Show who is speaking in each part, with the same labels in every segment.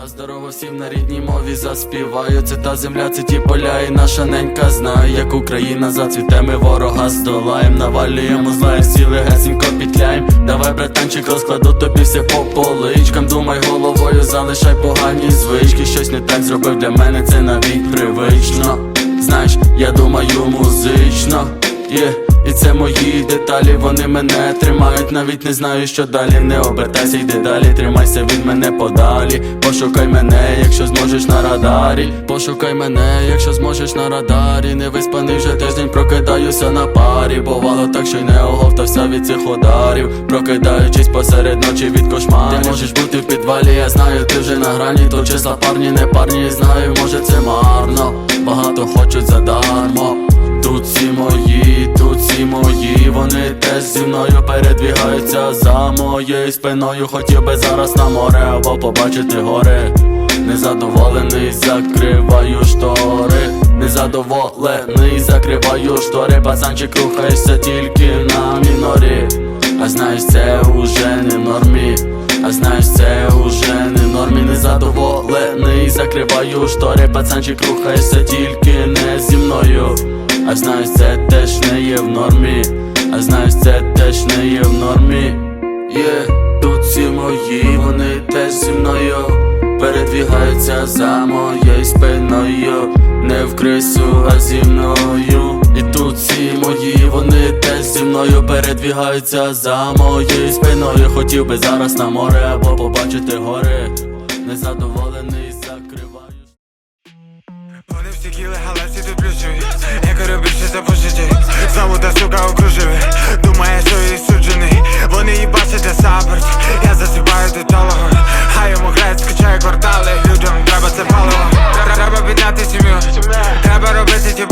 Speaker 1: Та здорово всім на рідній мові заспіваю. Це та земля, це ті поля, і наша ненька знає, як Україна зацвіте, ми ворога здолаєм, навалюємо зла, як сіли гесенько пітляєм Давай, братанчик, розкладу тобі все по поличкам. Думай головою, залишай погані звички. Щось не так зробив для мене, це навіть привично. Знаєш, я думаю музично Є, і це мої деталі, вони мене тримають, навіть не знаю, що далі. Не обертайся, йди далі, тримайся від мене подалі. Пошукай мене, якщо зможеш на радарі. Пошукай мене, якщо зможеш на радарі. Не виспаний вже тиждень, прокидаюся на парі. Бувало так, що й не оговтався від цих ударів. Прокидаючись посеред ночі від кошмарів Ти можеш бути в підвалі, я знаю, ти вже на грані. Тут числа парні, не парні, знаю, може це марно. Багато хочуть задармо. Тут всі мої, тут мої, вони теж зі мною передвігаються за моєю спиною. Хотів би зараз на море або побачити гори. Незадоволений, закриваю штори, незадоволений, закриваю штори, пацанчик рухаєшся тільки на мінорі. А знаєш, це уже не нормі. А знаєш, це уже не нормі, незадоволений, закриваю штори, пацанчик рухаєшся тільки не зі мною. А знаєш, це теж не є в нормі, а знаєш, це теж не є в нормі. Є, тут всі мої, вони теж зі мною передвігаються за моєю спиною, не в крису, а зі мною. І тут всі мої, вони теж зі мною передвігаються за моєю спиною. Хотів би зараз на море або побачити гори. Незадоволений,
Speaker 2: сука окружили Думає, що її суджений Вони її бачать де сапорт Я засипаю деталого А йому грець скачає квартали. Людям треба це паливо. Треба підняти сім'ю. Треба робити ті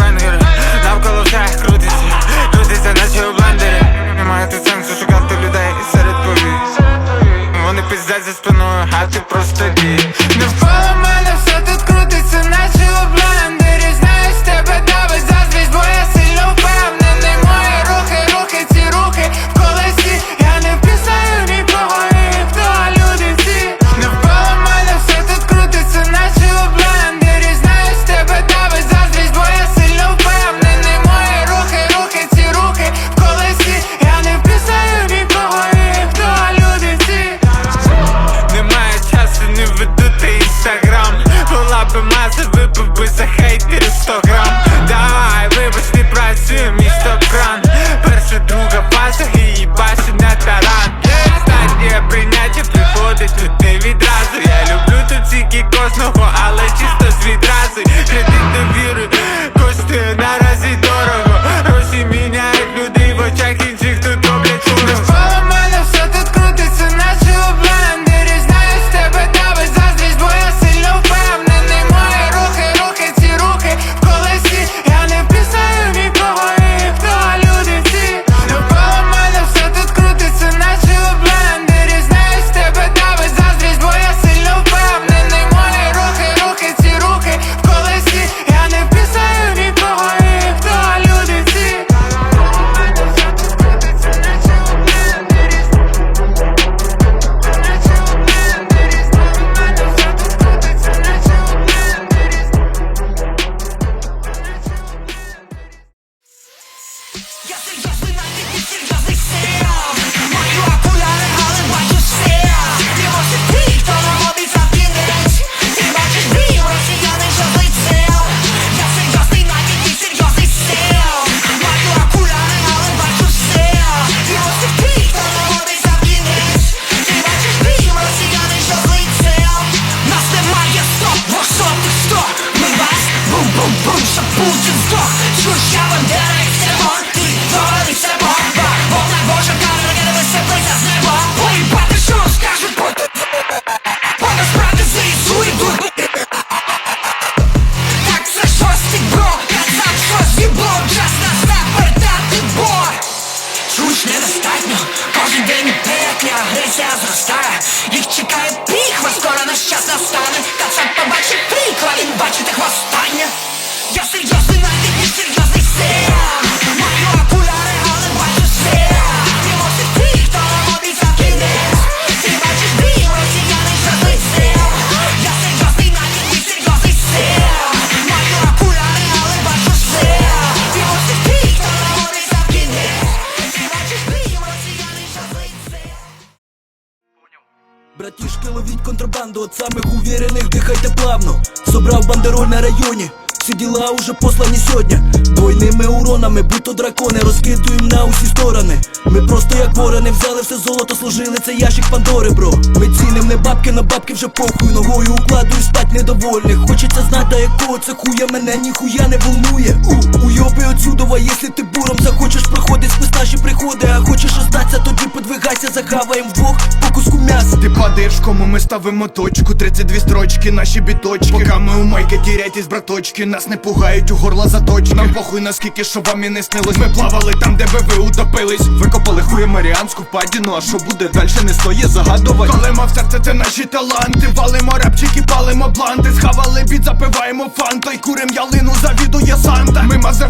Speaker 3: Братішки, ловіть контрабанду, от самих увірених дихайте плавно. Собрав бандероль на районі. Всі діла уже послані сьогодні Двойними уронами, будто дракони, розкидуєм на усі сторони. Ми просто як ворони взяли все золото, служили це ящик Пандори, бро. Ми ціним не бабки, на бабки вже похуй. Ногою укладую стать недовольних. Хочеться знати, якого це хуя мене ніхуя не волнує. У, уйоби отсюдова, якщо ти буром захочеш проходить спис наші приходи. А хочеш остатися, тоді подвигайся, захаваєм вдвох по куску м'яса.
Speaker 4: Ти падаєш кому ми ставимо точку 32 строчки, наші біточки Поки ми у майки тіряйтесь, браточки Нас не пугають у горла заточки. Нам похуй наскільки, що вам і не снилось. Ми плавали там, де би ви утопились. Викопали хує Маріанську падіну А що буде далі, не стоїть загадувати. Калимо в серце, це наші таланти. Валимо рапчики, палимо бланти. Схавали біт, запиваємо фанто. І курим ялину, завідує Санта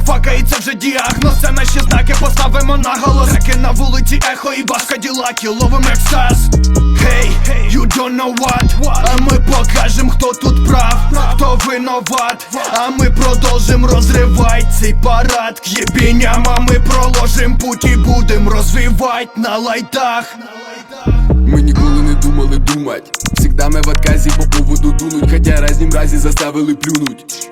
Speaker 4: Ми це вже діагноз Це наші знаки поставимо наголос Реки на вулиці, ехо і баска ділаки. Ловим ексас Hey, you don't know what. А ми покажем, хто тут прав, хто виноват А ми продовжим розривать цей парад. Єбіням, а ми проложим путь і будем розвивать на лайтах.
Speaker 5: Мы ніколи не думали думать. Всегда ми в отказі по поводу дунуть. Хотя разнім разі заставили плюнуть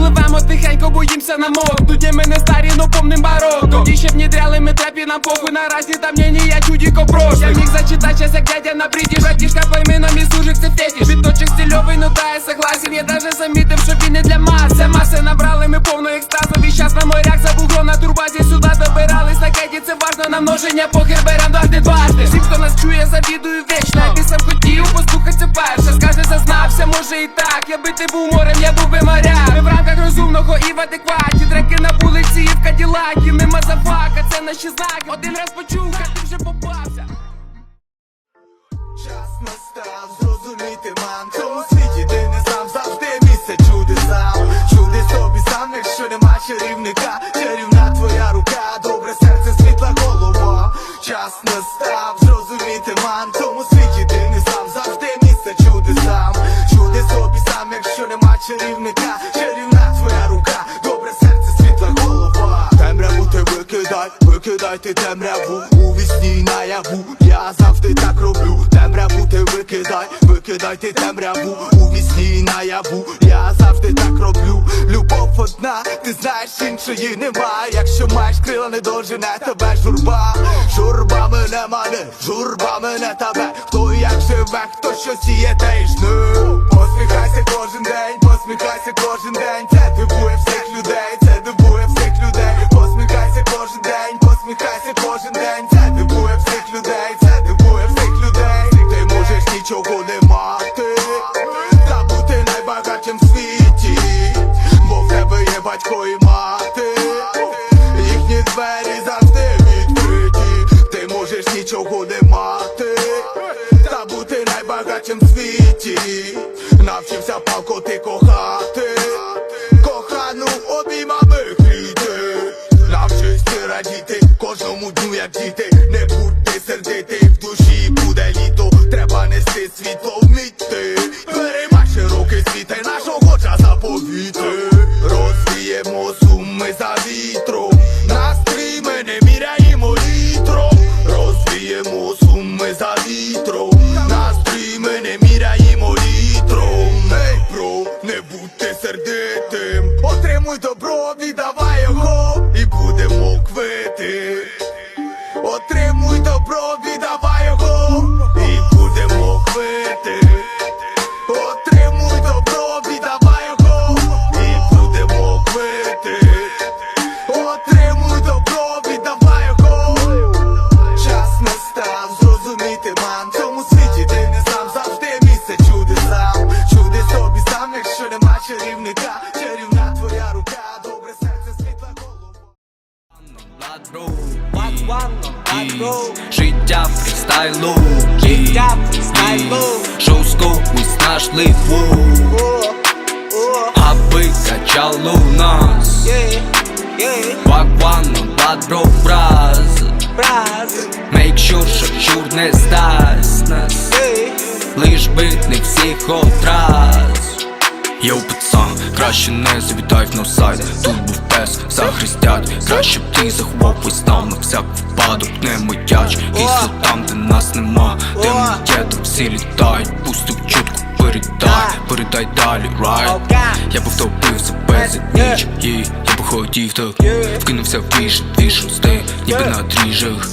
Speaker 6: Пливемо тихенько, боїмся намокнуть Ні, ми не старі, но помним барокко Тоді ще внідряли ми трепі нам похуй Наразі там ні, ні, я чудіко прошу Я міг зачитать час, як дядя на бріді Братішка, пойми на мій служик, це фетіш. Відточок стильовий, ну та я согласен. Я даже замітив, що він не для мас Це маси набрали ми повну екстазу Весь час на морях за вуглом на турбазі Сюди добирались. На кеді, це важно на множення Похер берем дважди дважди. Всім, хто нас чує, завідую вічно. Якби сам хотів, послухай це перше Скаже, зазнався, може і так. Якби ти був рамках і в адекваті. Треки на вулиці і в каділакі. Ми мазафака, це наші знаки. Один раз почув, а ти вже попався.
Speaker 7: Час настав зрозуміти ман В цьому світі ти не сам завжди місце чудесам Чуди собі сам, якщо нема чарівника. Чарівна твоя рука, добре серце, світла голова. Час настав викидай ти темряву У вісні наяву, я завжди так роблю. Темряву ти викидай, викидай ти темряву У вісні наяву, я завжди так роблю. Любов одна, ти знаєш іншої немає Якщо маєш крила, не дожене тебе журба. Журба мене мене, журба мене тебе Хто як живе, хто що сіє, те й жне. Посміхайся кожен день, посміхайся кожен день. Це дивує всіх людей, це день, glória de
Speaker 8: Життя фрістайлу. Життя фрістайлу. Шоу скопу знайшли Аби качало нас. Вагвану бадро враз. Make sure, що чур не здасть нас Лиш би не всіх отраз Йоу, пацан, краще не завітай в сайт. Тут був пес, захистять. Краще б ти заховав ось там на всяк випадок Не митяч, кисло там, де нас нема, де ми їдем, всі літають, пустив чутку, передай, передай далі, рай Я б втопився без ніч, і я б хотів так Вкинувся в віж, віж росте, ніби на дріжах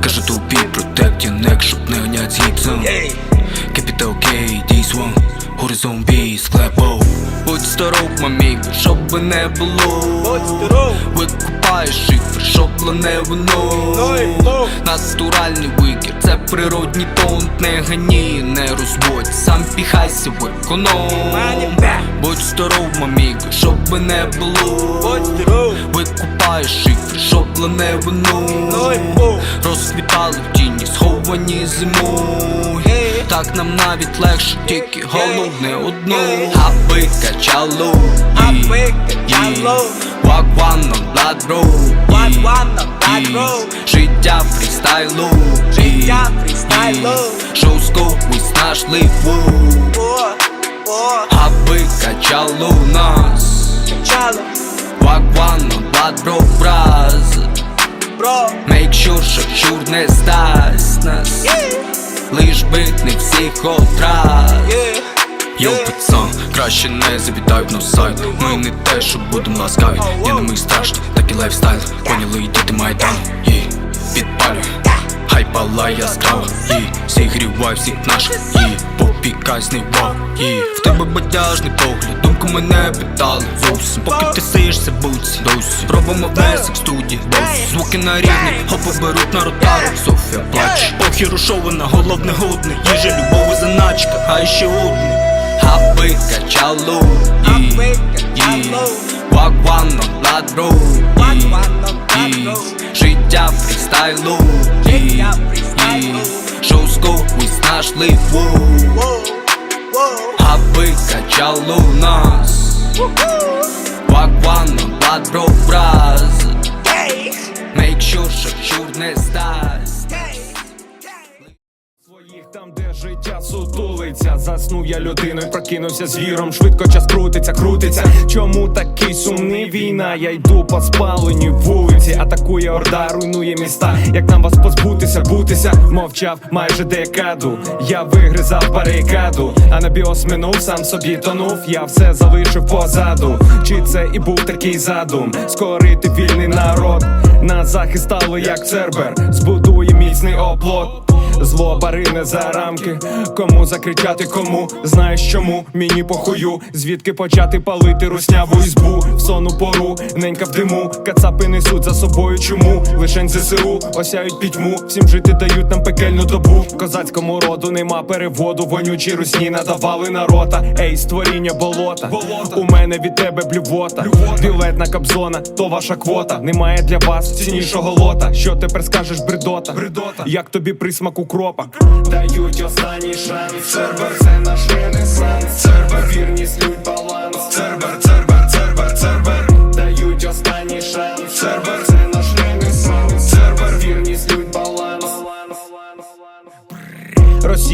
Speaker 8: Каже тобі протект, я нек, щоб не гнять з гіпсом. Capital K, this one Horizon B, склепо Будь здоров, мамі, щоб би не було. Викупаєш шифр, щоб не воно Натуральний викид, це природній тон. Не гані, не розводь, сам піхайся в економ Будь здоров, мамі, щоб би не було. Викупаєш шифр, щоб не воно Розквітали в тіні, сховані зимою Так нам навіть легше, тільки головне одно Аби качало
Speaker 9: Аби качало.
Speaker 8: Вагван на бладро
Speaker 9: Wagwan на бладро.
Speaker 8: Життя фрістайлу.
Speaker 9: Життя фрістайлу.
Speaker 8: Жорстко виснажливо
Speaker 9: О, о,
Speaker 8: Аби качало нас.
Speaker 9: Чало,
Speaker 8: Вагван на бладро браз
Speaker 9: бро,
Speaker 8: Make sure, що чур не здасть нас Лиш би не всіх
Speaker 9: є.
Speaker 8: Йоу, пацан, краще не в нас сайт. Ми не те, що будемо ласкаві. Я не мій страшно, так і лайфстайл. Поняли, діти майдан, і підпалюй палай яскраво, і зігрівай всіх наших, і попікай з і в тебе бадяжний погляд, думку мене питали зовсім. Поки ти сишся, буці, досі. Робимо внесок студії, бос Звуки на рівні, хопи беруть на ротару. Софія плаче, похірушована, головне годне Їжа, любов і заначка, а ще одне Аби качало, і,
Speaker 9: Аби
Speaker 8: і
Speaker 9: качало.
Speaker 8: Вагван на ладро, і,
Speaker 9: Вагван на
Speaker 8: і
Speaker 9: ладро.
Speaker 8: Життя фрістайлу, і,
Speaker 9: Життя фрістайлу.
Speaker 8: і Жорстко виснажливо
Speaker 9: Воу, воу,
Speaker 8: Аби качало нас. Вагван на ладро браз Make sure, що чур не здасть
Speaker 10: Своїх там, де життя сутулиться, заснув я людиною, прокинувся звіром. Швидко час крутиться, крутиться. Чому такий сумний війна? Я йду по спаленій вулиці, атакує орда, руйнує міста. Як нам вас позбутися, бутися? Мовчав майже декаду. Я вигризав барикаду, а на біос минув, сам собі тонув. Я все залишив позаду. Чи це і був такий задум? Скорити вільний народ. На захист стали як цербер, збудує міцний оплот. Зло барине за рамки. Кому закричати, кому знаєш чому? Мені похую, звідки почати палити русняву ізбу в сону пору, ненька в диму, кацапи несуть за собою чому? Лишень ЗСУ осяють пітьму, всім жити дають нам пекельну добу. Козацькому роду нема переводу, вонючі русні надавали на рота. Ей, створіння болота. У мене від тебе блювота. Білет на кобзона, то ваша квота. Немає для вас ціннішого лота. Що тепер скажеш, бредота? Бредота. Як тобі присмак укропа? Дають останній шанс. Цербер, це наш ренесанс. Цербер, вірність, людь, баланс. Цербер, цербер, цербер, цербер.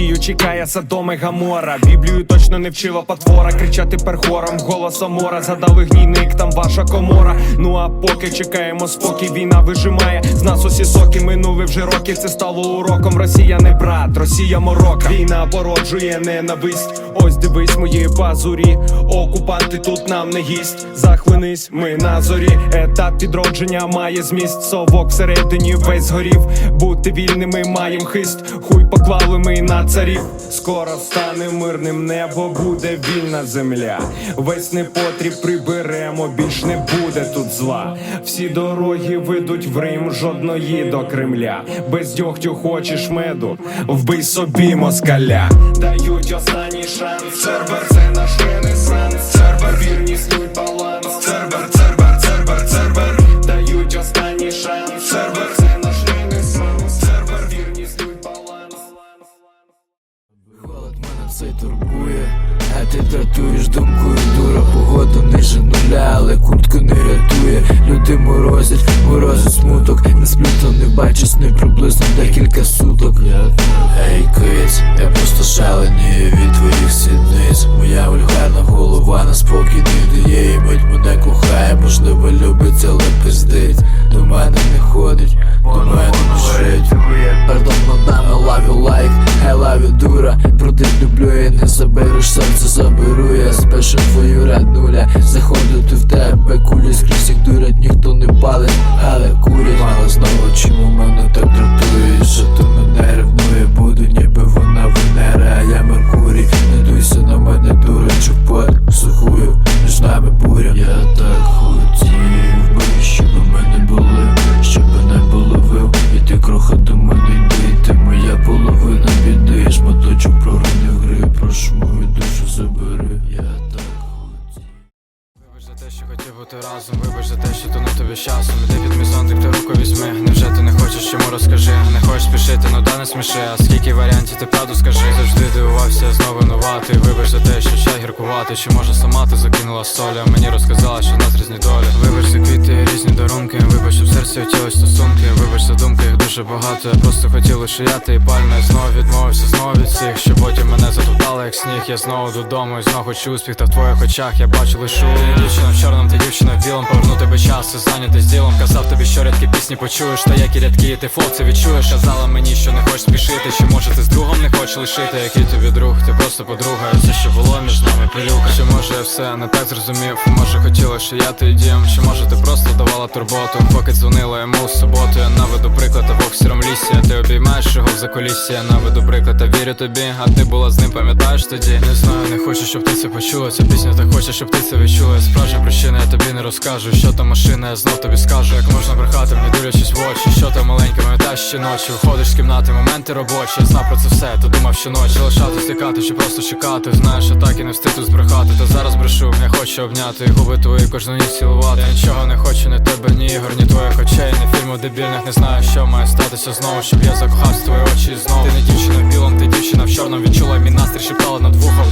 Speaker 10: Росію чекає Содом і Гамора. Біблію точно не вчила потвора. Кричати перхором, голосом мора. Задали гнійник, там ваша комора. Ну а поки чекаємо спокій, війна вижимає. З нас усі соки минули вже роки. Це стало уроком, Росія не брат, Росія морока. Війна породжує ненависть. Ось дивись мої пазурі. Окупанти тут нам не гість. Захлинись, ми на зорі. Етап підродження має зміст. Совок всередині весь згорів. Бути вільними маєм хист. Хуй поклали ми на царів Скоро стане мирним небо, буде вільна земля. Весь непотріб приберемо, більш не буде тут зла. Всі дороги ведуть в Рим, жодної до Кремля. Без дьогтю хочеш меду, вбий собі москаля. Дають останній шанс Цербер, це наш ренесанс
Speaker 11: ти дратуєш думкою дура Погода ниже петля, але куртка не рятує, люди морозять, морозить смуток, не сплюто не бачу сни приблизно декілька суток. Ей, киць, я просто шаленію від твоїх сідниць. Моя вульгарна голова на спокій не дає, і мить мене кохає, можливо, любить, але пиздить. До мене не ходить, до мене не жить. Пардон, мадам, I love you like, I love you, дура. Проти люблю, і не забереш, серце заберу я спешив твою раднуля, заходив Заходити в тебе. Кулі скрізь їх дурять, ніхто не палить, але курять Мало знову, чому мене так дратує, що ти мене ревнує, буду ніби вона Венера, а я Меркурій. Не дуйся на мене, дурачок, под сухую, між нами буря. Я так хотів би, щоб у мене були, щоб не було вил. І ти кроха до мене
Speaker 12: часом. Де під мій ти руку візьми. Невже ти не хочеш чому розкажи Не хочеш спішити, ну да не сміши. А скільки варіантів ти правду скажи. Завжди дивувався, знову винуватий Вибач за те, що чай гіркувати. Чи може сама ти закинула солі А мені розказала, що в нас різні долі. Вибач за квіти, різні дарунки. Вибач, що в серці хотілось стосунки. Вибач за думки, їх дуже багато. Я просто хотів лише я ти і пальма Я знову відмовився, знову від всіх Що потім мене затоптали, як сніг. Я знову додому і знову хочу успіх. Та в твоїх очах я бачу лише Ти дівчина в чорному, ти дівчина в білому. Поверну тебе час, і зайнятий з ділом. Казав тобі, що рядкі пісні почуєш Та які рядки, ти це відчуєш? Казала мені, що не хочеш спішити. Чи може ти з другом не хочеш лишити? Який тобі друг, ти просто подруга. Все, що було між нами пилюка. Чи може я все не так зрозумів? Може хотіла, що я ти дім? Чи може ти просто давала турботу? Поки дзвонила йому в суботу Я наведу приклад, а Бог сіром лісі. Ти обіймаєш його в закулісі. Я наведу приклад, та вірю тобі. А ти була з ним, пам'ятаєш тоді? Не знаю, не хочу, щоб ти це почула. Ця пісня так хоче, щоб ти це відчула. Справжня причина, я тобі не розкажу. Що там машина, я знов тобі скажу. Як можна брехати, мені дивлячись в очі Що там маленьке, пам'ятаєш ще ночі Виходиш з кімнати, моменти робочі. Я знав про це все, то думав щоночі Залишати стікати чи просто чекати. Знаєш, що так і не встиг тут збрехати Та зараз брешу, я хочу обняти Губи твої кожну ніч цілувати. Я нічого не хочу, ні тебе, ні ігор, ні твоїх очей Ні фільмів дебільних, не знаю, що має статися знову Щоб я закохав в твої очі знову. Ти не дівчина в білому, ти дівчина в чорному. Відчула мій настрій, шептала над вухом.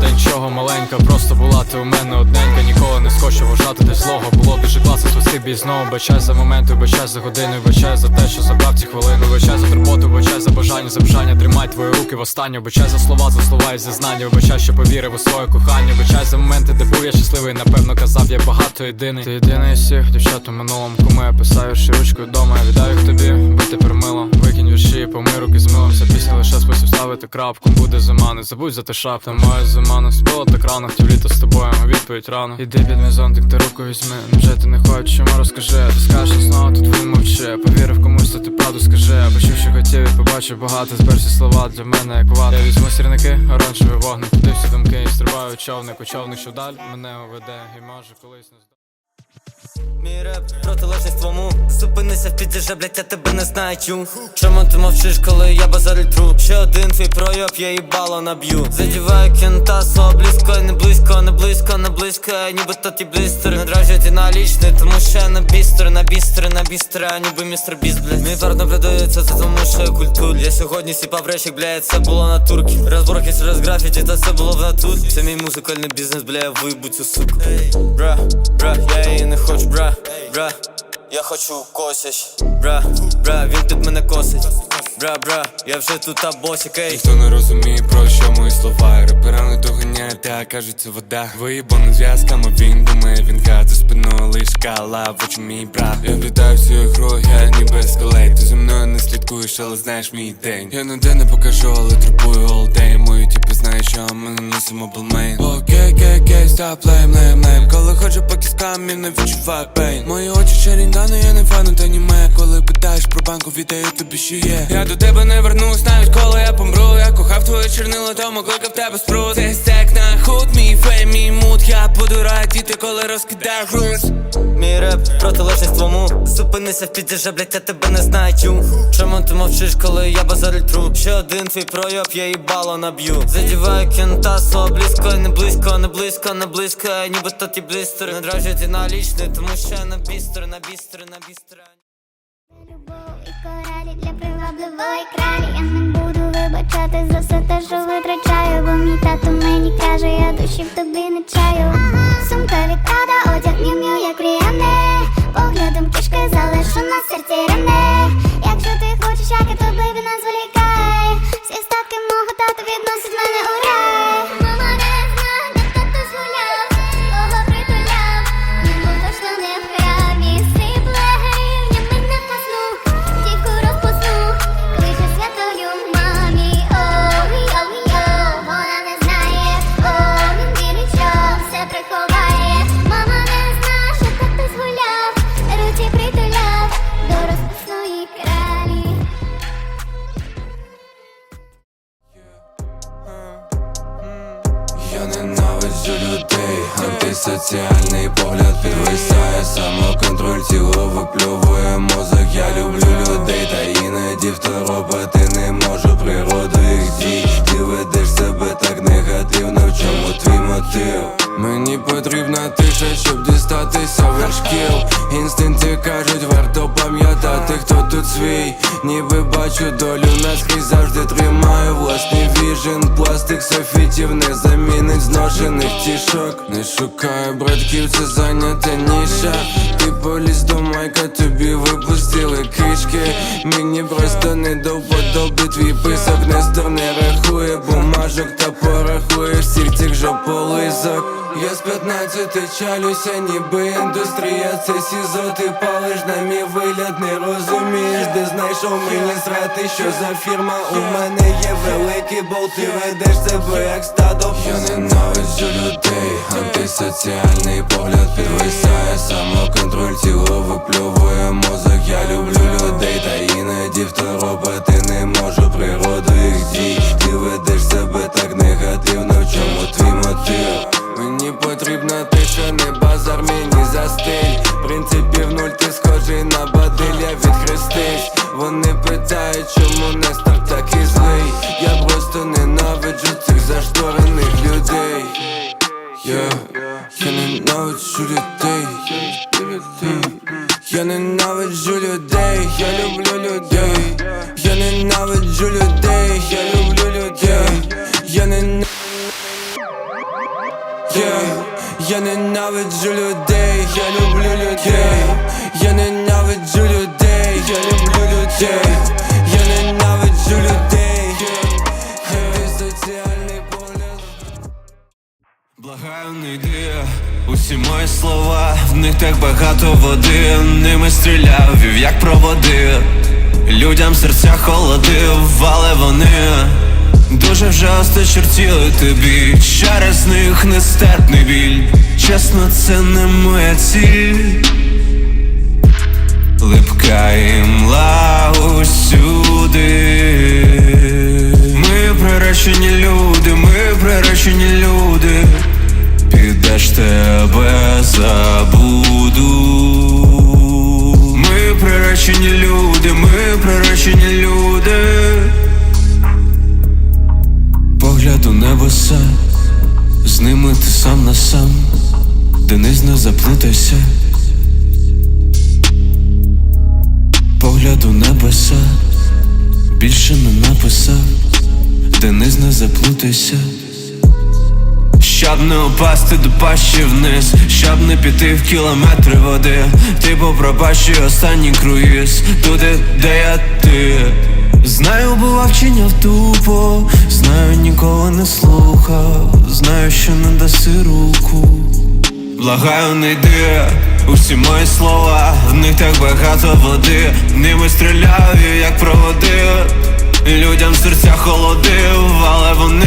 Speaker 12: Та нічого маленька, просто була ти у мене одненька. Ніколи не схочу вважати десь злого. Було дуже класно, спасибі знову. Бачай за моменти, бачай за години Бачай за те, що забрав ці хвилини. Бачай за турботу, бачай за бажання, за бажання. Тримай твої руки в останню. Бачай за слова, за слова і зізнання. Вибачай, що повірив у своє кохання. Вибачай за моменти, де був я щасливий. Напевно казав, я багато єдиний. Ти єдиний із всіх дівчат у минулому. Кому я писаю ще ручкою дома Я віддаю їх тобі, будь тепер мило. Викинь вірші, помий руки з милом. Ця пісня лише спосіб ставити крапку. Буде зима, не забудь за те шапта Моя зима не спила так рано Хотів літо з тобою, відповідь рано. Іди під мій зонтик, ти руку візьми. Невже ти не хочеш, чому розкажи. Ти скажеш знову, тут він мовчи Повірив комусь, то ти правду скажи почув, що хотів і побачив багато Збер всі слова для мене як вата. Я візьму сірники, оранжевий вогник Туди всі думки і стрибаю човник У човник, що далі мене уведе І може колись здобуде
Speaker 13: Мій реп протилежність твому. Зупинися в підіже, блять, я тебе не знаю Чому ти мовчиш, коли я базарю тру? Ще один твій пройоб, я їбало наб'ю. Задіваю кента, слово близько, не близько, не близько, не близько Ніби то ті блістери Не дрожать і налічний, тому що на бістер, на бістер, на бістер, ніби містер біст, блять Мій вар наблюдається за тому, що я культур. Я сьогодні сіпав речі, блядь, це було на турки. Розборки через графіті, та це було в натурі Це мій музикальний бізнес, бля, я вибу цю суку Бра, бра, я її не хочу, бра, бра. Я хочу косяч, бра, бра, він тут мене косить Бра, бра, я вже тут а босик, ей
Speaker 14: Ніхто не розуміє, про що мої слова. Репера не доганяє, та кажуть, це вода. Виїбаний зв'язками, він думає, він гад. За спиною лиш кала, в очі мій брат. Я вітаю всю ігру, я ніби скалей Ти зі мною не слідкуєш, але знаєш мій день. Я ніде не покажу, але трупую day. Мої тіпи знають, що ми не носимо блмейн. Окей, окей, окей, stop playing, lame, lame Коли ходжу по кіскам, я не відчуваю пейн Мої очі шаріндани, я не фану, та німе Коли питаєш про банку, віддаю тобі, що є до тебе не вернусь, навіть коли я помру Я кохав твоє чорнило, тому кликав тебе спрут. Це стек на худ, мій фейм, мій мут. Я буду радіти, коли розкидаю груз.
Speaker 13: Мій реп протилежність твому. Зупинися в підіже, блять, я тебе не знаю. Чому ти мовчиш, коли я базарю тру Ще один твій пройоб, я їбало наб'ю. Задіваю кента, слово близько, не близько, не близько, не близько. Ніби то ті блістери Не дрожать і налічний, тому що я на бістер, на бістер, на бістер.
Speaker 15: Любов і коралі для привабливої край, Я не буду вибачати за все те, що витрачаю Бо мій тато мені каже, я душі в тобі не чаю. Сумка від тата, одяг м'ю-м'ю, як приємне Поглядом кішки залишу на серці рене Якщо ти хочеш, як я тобі не зволікай. Всі статки мого тата відносить мене у рай не
Speaker 14: замінить зношених тішок. Не шукаю братків, це зайнята ніша. Ти поліз до майка, тобі випустили кишки. Мені просто не до вподоби твій писок Нестор не рахує бумажок та порахує всіх цих жополизок. Я з 15 чалюся, ніби індустрія, це сізо, ти палиш на мій вигляд, не розумієш, де знайшов мені срати, що за фірма у мене є великий болт, ти ведеш себе як стадо. Я ненавиджу людей, антисоціальний погляд підвисає самоконтроль, тіло випльовує мозок. Я люблю людей, та іноді второпати не можу природу їх дій. Ти ведеш себе так негативно, в чому твій мотив? Мені потрібна тиша, не базар мені за стиль. Принципів нуль, ти схожий на бадиль, я відхрестись. Вони питають, чому Нестор такий злий. Я просто ненавиджу цих зашторених людей. Yeah. Я ненавиджу людей. Я ненавиджу людей, я люблю людей Я ненавиджу людей, я люблю людей, я ненавиджу людей, я люблю людей, я ненавиджу людей, Антисоціальний погляд Благаю, не йди. Усі мої слова, в них так багато води. Ними стріляв, вів як проводи. Людям серця холодив, але вони. Дуже вже осточертіли тобі. Через них нестерпний біль Чесно, це не моя ціль. Липка імла усюди Ми приречені люди, ми приречені люди. Підеш тебе забуду. Ми приречені люди, ми приречені люди. Погляд у небеса, з ними ти сам на сам, Денис не заплутайся. Погляд у небеса, більше не написав, Денис не заплутайся. Щоб не упасти до пащі вниз, щоб не піти в кілометри води, ти попропащий останній круїз, туди, де я ти. Знаю, бував чиняв тупо, знаю, ніколи не слухав, знаю, що не даси руку. Благаю, не йди, усі мої слова, в них так багато води, ними стріляю, як проводи. Людям серця холодив, але вони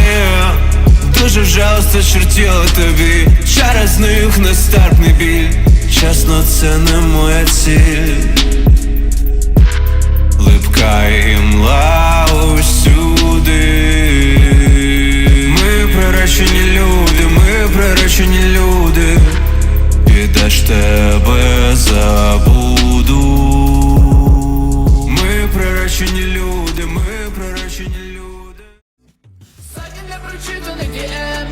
Speaker 14: дуже вже осточертіли тобі. Через них нестерпний біль. Чесно, це не моя ціль. Липка імла усюди. Ми приречені люди, ми приречені люди. Підеш тебе забуду. Ми приречені люди, ми приречені люди.
Speaker 9: Сотні непрочитаних DM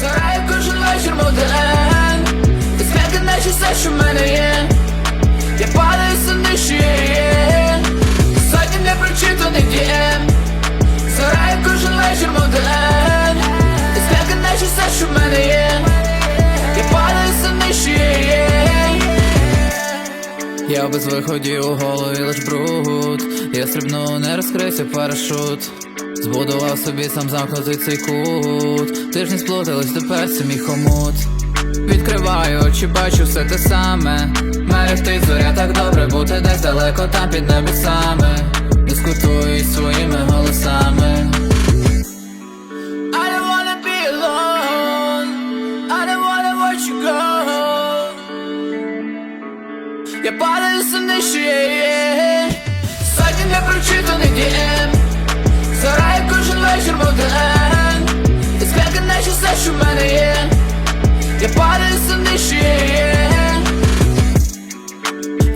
Speaker 9: Зараю кожен вечір моден Ти смерти наче все, що в мене є Я падаю все нижче є. Сотні непрочитаних DM Зараю кожен вечір моден Ти смерти наче все, що в мене є Я без виходів у голові лиш бруд. Я стрибну, не розкрився парашут. Збудував собі сам замкнутий цей кут. Тижні сплутались, тепер це мій хомут. Відкриваю очі, бачу все те саме. Мерехтить зоря так добре, бути десь далеко там під небесами. Дискутують своїми голосами Я падаю все нижче є. Сотні непрочитаних DM Зараю кожен вечір моден Ти склянка наче все, що в мене є Я падаюся нижче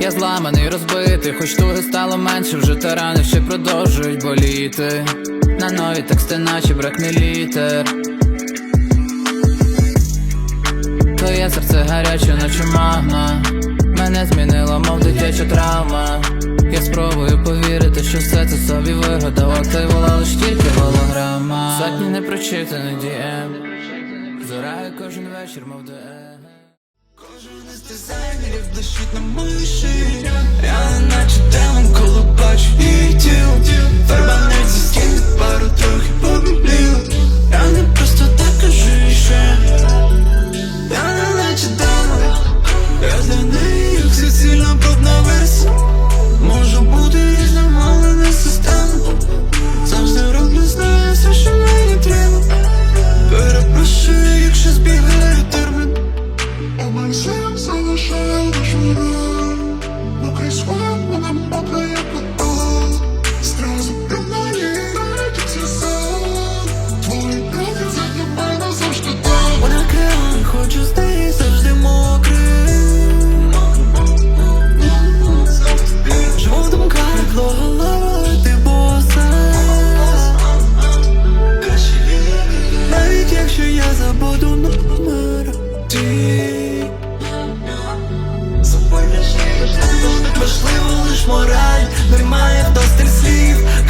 Speaker 9: Я зламаний, розбитий, хоч туги стало менше, вже та рани ще продовжують боліти. На нові тексти, наче бракне літер. Твоє серце гаряче, наче магма Мене змінила, мов дитяча травма. Я спробую повірити, що все це собі вигадав А ти була лиш тільки голограма. Сотні непрочитаних дієм. Зорає кожен вечір, мов ДМ
Speaker 16: Кожен із дизайнерів блищить на моїй шиї. Я наче демон, коли бачу її тіло. Фарба не зі стін, пару трохи побіліла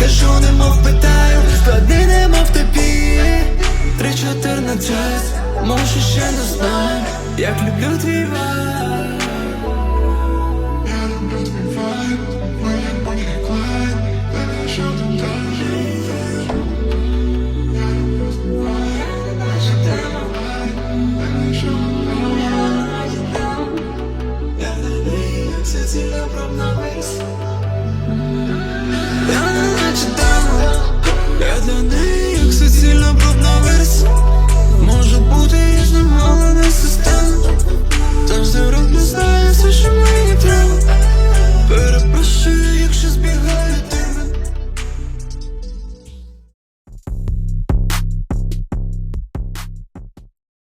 Speaker 16: Кажу, немов питаю, складний, немов тобі. Три чотирнадцять, може ще не знаю Як люблю твій вайб